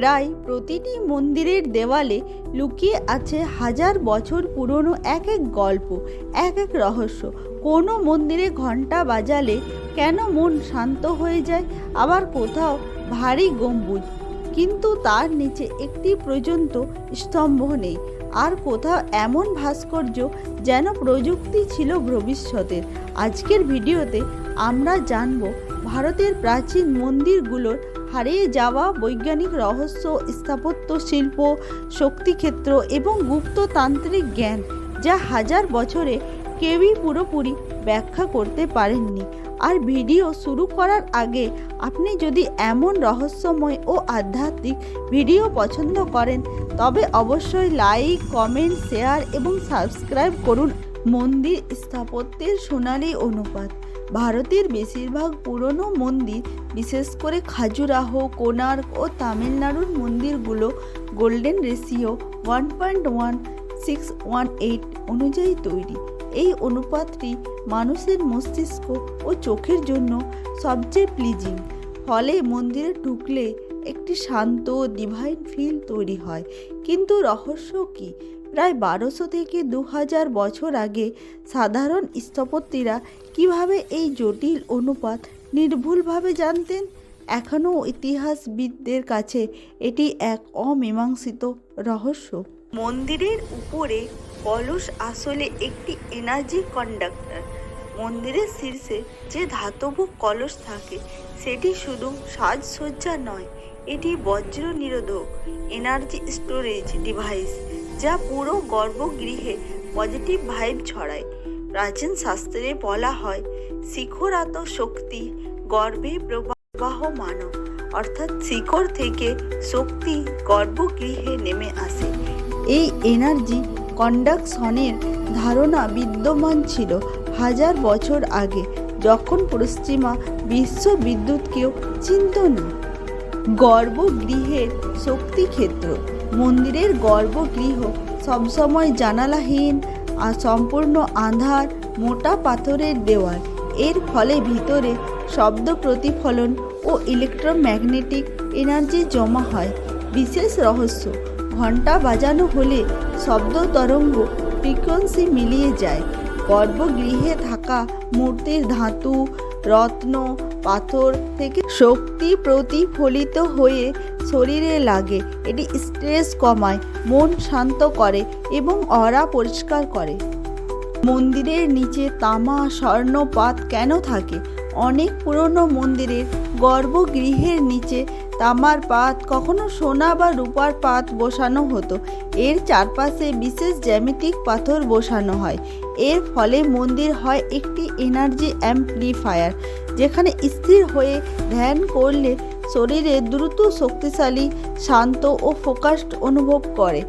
প্রায় প্রতিটি মন্দিরের দেওয়ালে লুকিয়ে আছে হাজার বছর পুরনো এক এক গল্প, এক এক রহস্য। কোনো মন্দিরে ঘণ্টা বাজালে কেন মন শান্ত হয়ে যায়, আবার কোথাও ভারী গম্বুজ। কিন্তু তার নিচে একটি পর্যন্ত স্তম্ভ নেই। আর কোথাও এমন ভাস্কর্য যেন প্রযুক্তি ছিল ভবিষ্যতের। আজকের ভিডিওতে আমরা জানব ভারতের প্রাচীন মন্দিরগুলোর হারিয়ে যাওয়া বৈজ্ঞানিক রহস্য, স্থাপত্য, শিল্প, শক্তিক্ষেত্র এবং গুপ্ততান্ত্রিক জ্ঞান যা হাজার বছরে কেউই পুরোপুরি ব্যাখ্যা করতে পারেননি। আর ভিডিও শুরু করার আগে আপনি যদি এমন রহস্যময় ও আধ্যাত্মিক ভিডিও পছন্দ করেন, তবে অবশ্যই লাইক, কমেন্ট, শেয়ার এবং সাবস্ক্রাইব করুন। মন্দির স্থাপত্যের সোনালী অনুপাত। ভারতের বেশিরভাগ পুরনো মন্দির, বিশেষ করে খাজুরাহো কোনার্ক ও তামিলনাড়ুর মন্দিরগুলো golden ratio one point one six one eight অনুযায়ী তৈরি। এই অনুপাতটি মানুষের মস্তিষ্ক ও চোখের জন্য সবচেয়ে প্লিজিং ফলে মন্দিরে ঢুকলে একটি শান্ত ডিভাইন ফিল তৈরি হয়। কিন্তু রহস্য কী? প্রায় বারোশো থেকে দু হাজার বছর আগে সাধারণ স্থপতিরা কীভাবে এই জটিল অনুপাত নির্ভুলভাবে জানতেন? এখনও ইতিহাসবিদদের কাছে এটি এক অমীমাংসিত রহস্য। মন্দিরের উপরে কলস আসলে একটি এনার্জি কন্ডাক্টর মন্দিরের শীর্ষে যে ধাতব কলস থাকে, সেটি শুধু সাজসজ্জা নয় এটি বজ্র নিরোধক এনার্জি স্টোরেজ ডিভাইস যা পুরো গর্ভগৃহে পজিটিভ ভাইব ছড়ায়। প্রাচীন শাস্ত্রে বলা হয়, শিখরাত শক্তি গর্ভে প্রবাহমান, অর্থাৎ শিখর থেকে শক্তি গর্ভগৃহে নেমে আসে। এই এনার্জি কন্ডাকশনের ধারণা বিদ্যমান ছিল হাজার বছর আগে, যখন পশ্চিমা বিশ্ব বিদ্যুৎকেও না। গর্ভগৃহের শক্তিক্ষেত্র। মন্দিরের গর্ভগৃহ সবসময় জানালাহীন আর সম্পূর্ণ আধার মোটা পাথরের দেওয়াল। এর ফলে ভিতরে শব্দ প্রতিফলন ও ইলেকট্রোম্যাগনেটিক এনার্জি জমা হয়। বিশেষ রহস্য ঘণ্টা বাজানো হলে শব্দ তরঙ্গ ফ্রিকোয়েন্সি মিলিয়ে যায়। গর্ভগৃহে থাকা মূর্তির ধাতু, রত্ন পাথর থেকে শক্তি প্রতিফলিত হয়ে শরীরে লাগে। এটি স্ট্রেস কমায়, মন শান্ত করে এবং অরা পরিষ্কার করে। মন্দিরের নিচে তামা, স্বর্ণপাত কেন থাকে? অনেক পুরনো মন্দিরের গর্ভগৃহের নিচে তামার পাত, কখনো সোনা বা রূপার পাত বসানো হতো। এর চারপাশে বিশেষ জ্যামিতিক পাথর বসানো হয়। এর ফলে মন্দির হয় একটি এনার্জি অ্যাম্পলিফায়ার, যেখানে স্থির হয়ে ধ্যান করলে শরীরে দ্রুত শক্তিশালী, শান্ত ও ফোকাসড অনুভব করে।